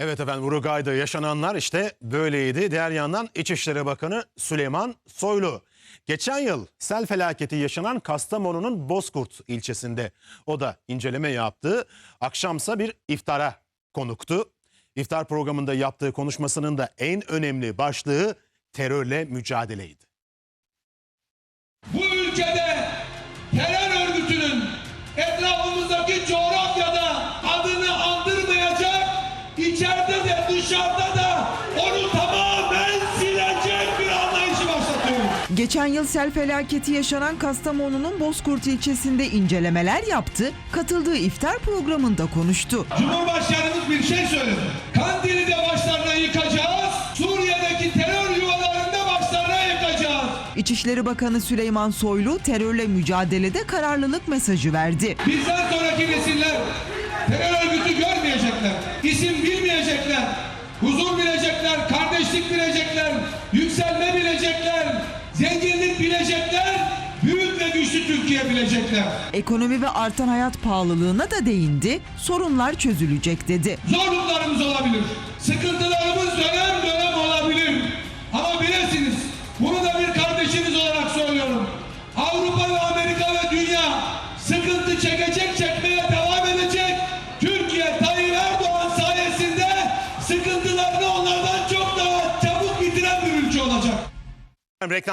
Evet efendim Uruguay'da yaşananlar işte böyleydi. Diğer yandan İçişleri Bakanı Süleyman Soylu. Geçen yıl sel felaketi yaşanan Kastamonu'nun Bozkurt ilçesinde o da inceleme yaptı. Akşamsa bir iftara konuktu. İftar programında yaptığı konuşmasının da en önemli başlığı terörle mücadeleydi. Bu ülkede terör örgütünün etrafımızdaki içeride de dışarıda da onu tamamen silecek bir anlayışı başlatıyoruz. Geçen yıl sel felaketi yaşanan Kastamonu'nun Bozkurt ilçesinde incelemeler yaptı, katıldığı iftar programında konuştu. Cumhurbaşkanımız bir şey söyledi. Kandil'i de başlarına yıkacağız, Suriye'deki terör yuvalarını da başlarına yıkacağız. İçişleri Bakanı Süleyman Soylu terörle mücadelede kararlılık mesajı verdi. Bizden sonraki nesiller terör örgütü görmeyecekler, isim bilmeyecekler, huzur bilecekler, kardeşlik bilecekler, yükselme bilecekler, zenginlik bilecekler, büyük ve güçlü Türkiye bilecekler. Ekonomi ve artan hayat pahalılığına da değindi, sorunlar çözülecek dedi. Zorluklarımız olabilir, Reklam